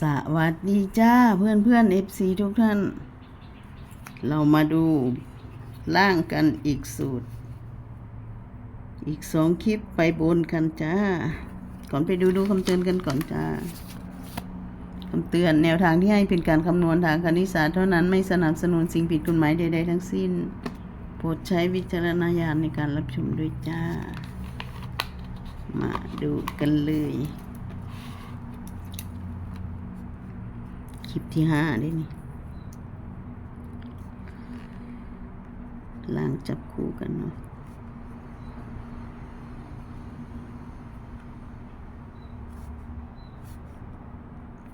สวัสดีจ้าเพื่อนเพื่อนเอฟซีทุกท่าน เรามาดูล่างกันอีกสูตร อีกสองคลิปไปบนกันจ้า ก่อนไปดูดูคำเตือนกันก่อนจ้าคำเตือนแนวทางที่ให้เป็นการคำนวณทางคณิตศาสตร์เท่านั้นไม่สนับสนุนสิ่งผิดกฎหมายใดๆทั้งสิ้นโปรดใช้วิจารณญาณในการรับชมด้วยจ้า มาดูกันเลย คลิป ที่ห้าได้นี่ล่างจับคู่กันเนาะ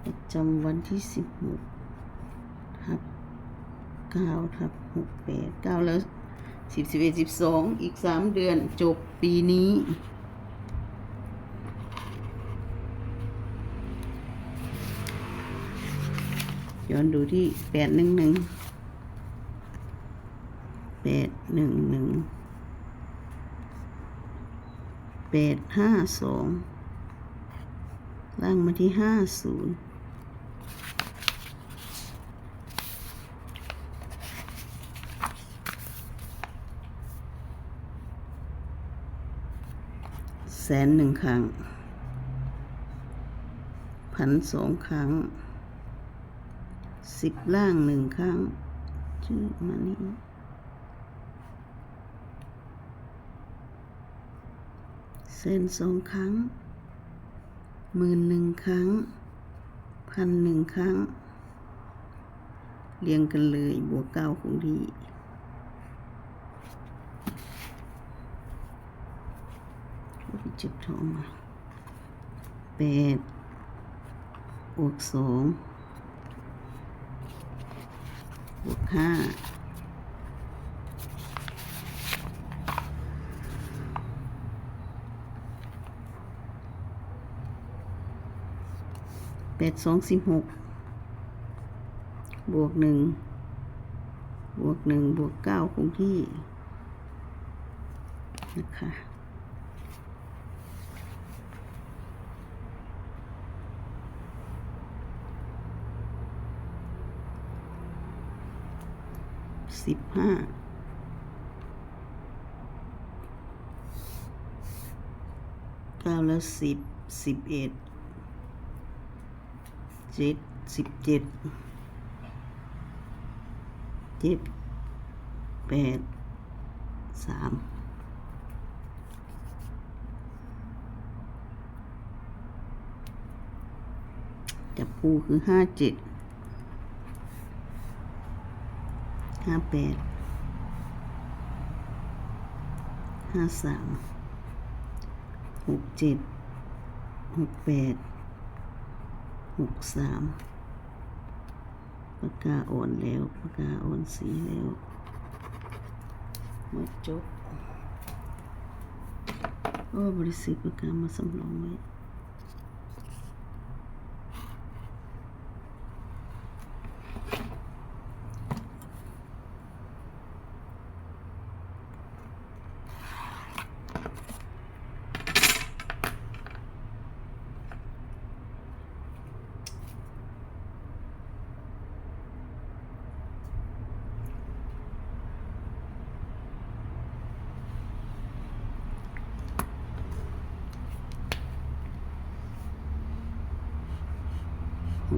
ประจำวันที่สิบหกทับเก้าทับหกแปดเก้าแล้วสิบสิบเอ็ดสิบสองอีกสามเดือนจบปีนี้ ย้อนดูที่แปดหนึ่งหนึ่งแปดหนึ่งหนึ่งแปดห้าสองล่างมาที่ห้าศูนย์แสนหนึ่งครั้งพันสองครั้ง สิบล่างหนึ่งครั้ง ชื่อมานี่เส้นสองครั้งหมื่นหนึ่งครั้ง พันหนึ่งครั้ง เรียงกันเลยบวกเก้าคงดีจุดทองมาแปดบวกสอง บวก ห้าแปดสองสิบหกบวกหนึ่งบวกหนึ่งบวกเก้าคงที่นะคะ สิบห้าเก้าแล้วสิบสิบเอ็ดเจ็ดสิบเจ็ดเจ็ดแปดสามจับคู่คือห้าเจ็ด ห้าแปดห้าสามหกเจ็ดหกแปดหกสามปากกาอ่อนแล้วปากกาอ่อนสีแล้วมดจบโอ้บริสุทธิ์ปากกามาสำรองไว้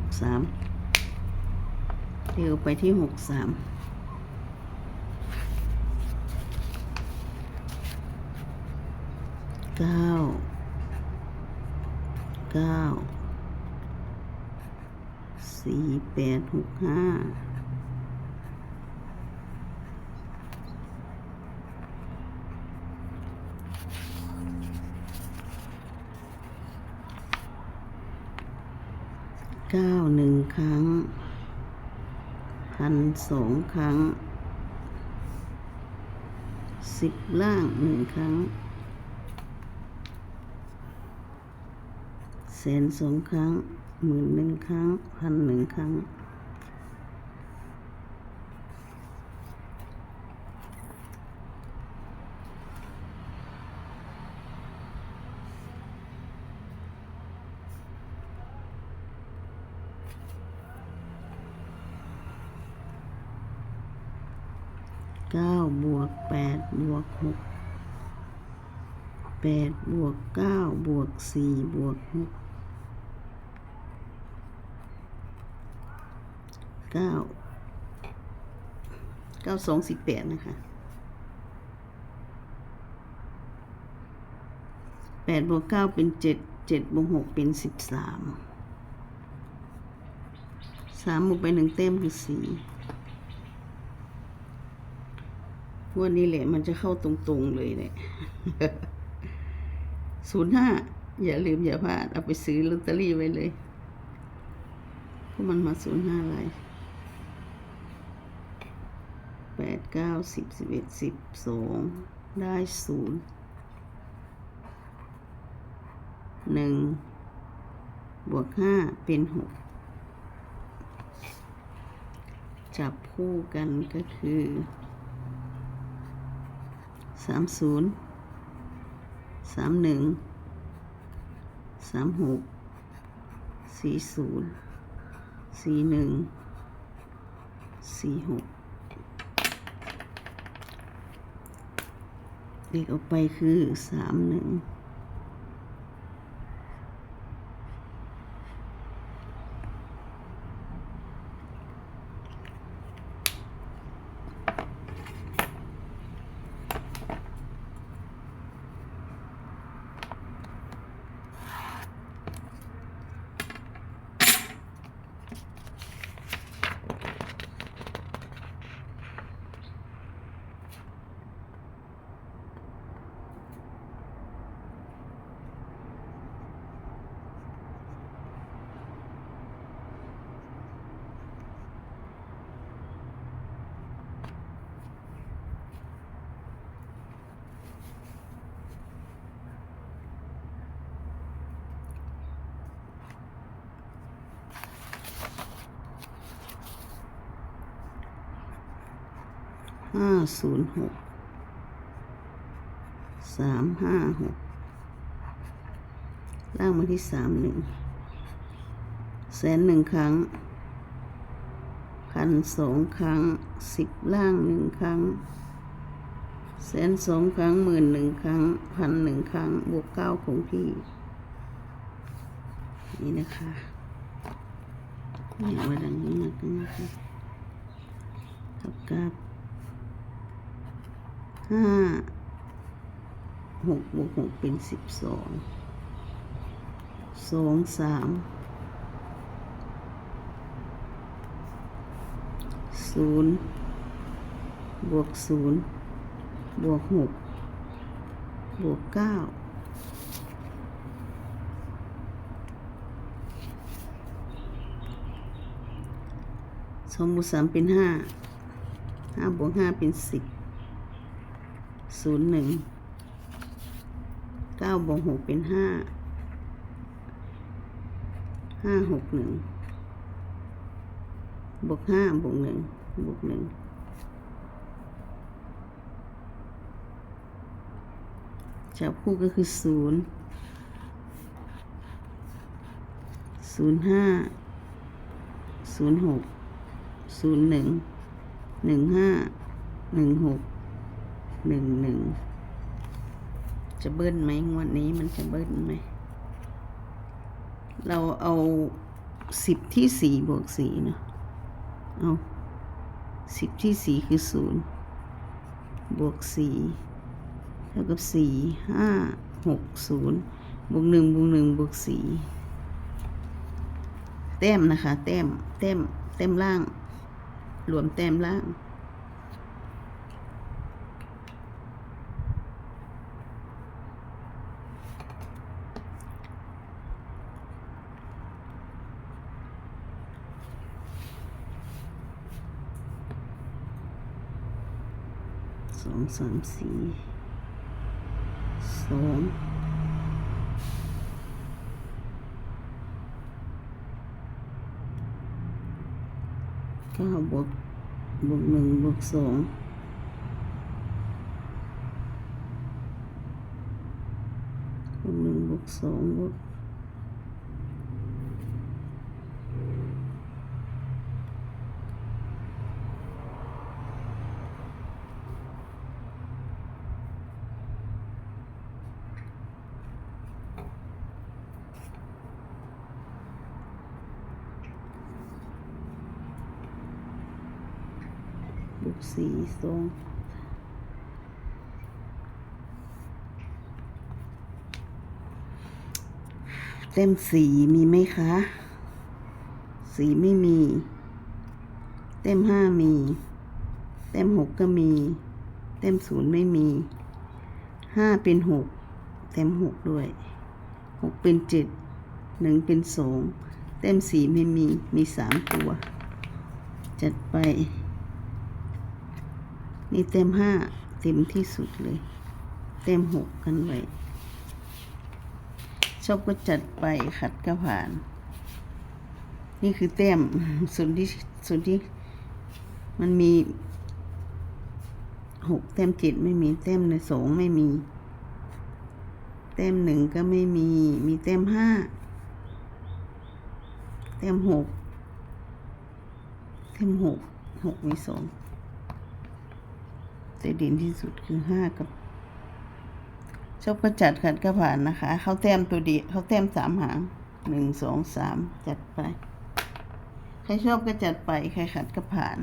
กสามเดี๋ยวไปที่หกสามเก้าเก้าสี่แปดหกห้าเก้าหนึ่ง ครั้ง พันสองครั้ง สิบล่างหนึ่งครั้ง แสนสองครั้งหมื่นหนึ่งครั้ง พันหนึ่งครั้ง เก้าบวกแปดบวกหกแปดบวกเก้าบวกสี่บวกหกเก้าเก้าสองสิบแปดนะคะแปดบวกเก้าเป็นเจ็ดเจ็ดบวกหกเป็นสิบสามสามบวกไปหนึ่งเต็มคือสี่ งวันนี้แหละมันจะเข้าตรงๆเลยแหละศูนย์ห้าอย่าลืมอย่าพลาดเอาไปซื้อลอตเตอรี่ไว้เลยเพราะมันมาศูนย์ห้าอะไรแปดเก้าสิบสิบเอ็ดสิบสองได้ศูนย์หนึ่งบวกห้าเป็นหกจับคู่กันก็คือ สามศูนย์สามหนึ่งสามหกสี่ศูนย์สี่หนึ่งสี่หกเลขออกไปคือสามหนึ่ง ห้าศูนย์หกสามห้าหกล่างมาที่สามหนึ่งแสนหนึ่งครั้งพันสองครั้งสิบล่างหนึ่งครั้งแสนสองครั้งหมื่นหนึ่งครั้งพันหนึ่งครั้งบวกเก้าคงที่ นี่นะคะนี่ว่าดังนี้นะนะคะเท่ากับ ห้าหกบวกหกเป็นสิบสองสองสามศูนย์บวกศูนย์บวกหกบวกเก้าสองบวกสามเป็นห้าห้าบวกห้าเป็นสิบ ศูนย์หนึ่งเก้าบวกหกเป็นห้าห้าหกหนึ่งบวกห้าบวกหนึ่งบวกหนึ่งจับคู่ก็คือศูนย์ศูนย์ห้าศูนย์หกศูนย์หนึ่งหนึ่งห้าหนึ่งหก หนึ่งหนึ่งจะเบิ้ลไหมงวดนี้มันจะเบิ้ลไหม เราเอาสิบที่สี่บวกสี่เนาะเอาสิบที่สี่คือศูนย์บวกสี่เท่ากับสี่ห้าหกศูนย์บวกหนึ่งบวกหนึ่งบวกสี่แต้มนะคะ แต้มแต้มแต้มล่าง รวมแต้มล่าง สองสามสี่สองเก้าบวกบวกหนึ่งบวกสองบวกหนึ่งบวกสองบวก บวกสีสองเต็มสีมีไหมคะ สีไม่มี เต็มห้ามี เต็มหกก็มี เต็มศูนย์ไม่มีห้าเป็นหกเต็มหกด้วยหกเป็นเจ็ดหนึ่งเป็นสองเต็มสีไม่มีมีสามตัว จัดไป นี่เต็มห้าเต็มที่สุดเลย เต็มหกกันไว้ชอบก็จัดไปขัดก็ผ่าน นี่คือแต้มส่วนที่ส่วนที่มันมีหกแต้มเจ็ดไม่มีแต้มในสองไม่มีแต้มหนึ่งก็ไม่มี มีแต้มห้าแต้มหกแต้มหกหกมีสอง แต่เด่นที่สุดคือห้ากับชอบก็จัดขัดก็ผ่านนะคะ เขาแต้มตัวเดียวเขาแต้มสามหางหนึ่งสองสามจัดไป ใครชอบก็จัดไป ใครขัดก็ผ่าน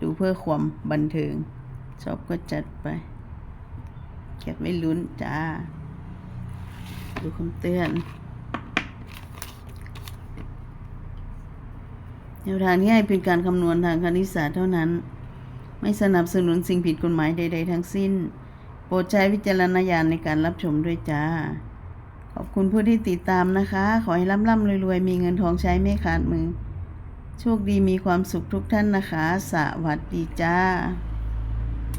ดูเพื่อความบันเทิง ชอบก็จัดไปเก็บไม่ลุ้นจ้า ดูคำเตือนแนวทางที่ให้เป็นการคำนวณทางคณิตศาสตร์เท่านั้น ไม่สนับสนุนสิ่งผิดกฎหมายใด ๆ ทั้งสิ้น โปรดใช้วิจารณญาณในการรับชมด้วยจ้า ขอบคุณผู้ที่ติดตามนะคะ ขอให้ร่ำๆรวยๆ มีเงินทองใช้ไม่ขาดมือ โชคดีมีความสุขทุกท่านนะคะ สวัสดีจ้า